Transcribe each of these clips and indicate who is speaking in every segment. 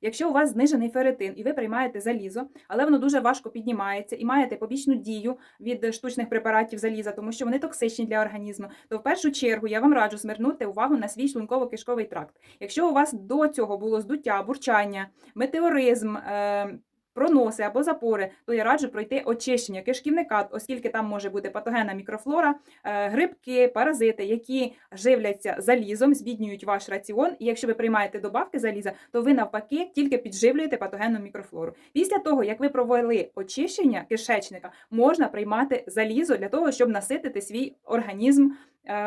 Speaker 1: Якщо у вас знижений ферритин і ви приймаєте залізо, але воно дуже важко піднімається і маєте побічну дію від штучних препаратів заліза, тому що вони токсичні для організму, то в першу чергу я вам раджу звернути увагу на свій шлунково-кишковий тракт. Якщо у вас до цього було здуття, бурчання, метеоризм, е, проноси або запори, то я раджу пройти очищення кишківника, оскільки там може бути патогенна мікрофлора, е, грибки, паразити, які живляться залізом, збіднюють ваш раціон. І якщо ви приймаєте добавки заліза, то ви навпаки тільки підживлюєте патогенну мікрофлору. Після того, як ви провели очищення кишечника, можна приймати залізо для того, щоб наситити свій організм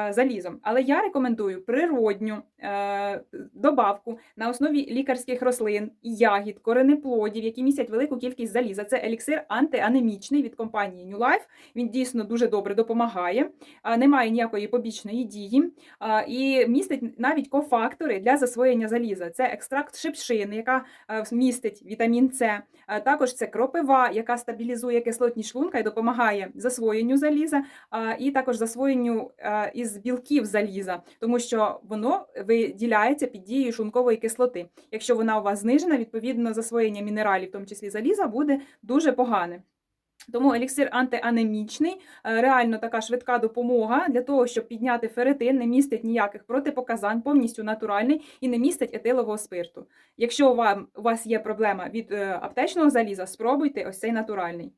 Speaker 1: залізом. Але я рекомендую природню е, добавку на основі лікарських рослин, ягід, коренеплодів, які містять велику кількість заліза. Це еліксир антианемічний від компанії New Life. Він дійсно дуже добре допомагає, а, немає ніякої побічної дії і містить навіть кофактори для засвоєння заліза. Це екстракт шипшини, яка е, містить вітамін С. Також це кропива, яка стабілізує кислотність шлунка і допомагає засвоєнню заліза, і також засвоєнню е, із білків заліза, тому що воно виділяється під дією шлункової кислоти. Якщо вона у вас знижена, відповідно засвоєння мінералів, в тому числі заліза, буде дуже погане. Тому еліксир антианемічний, е, реально така швидка допомога для того, щоб підняти ферритин, не містить ніяких протипоказань, повністю натуральний і не містить етилового спирту. Якщо вам- у вас є проблема від е, аптечного заліза, спробуйте ось цей натуральний.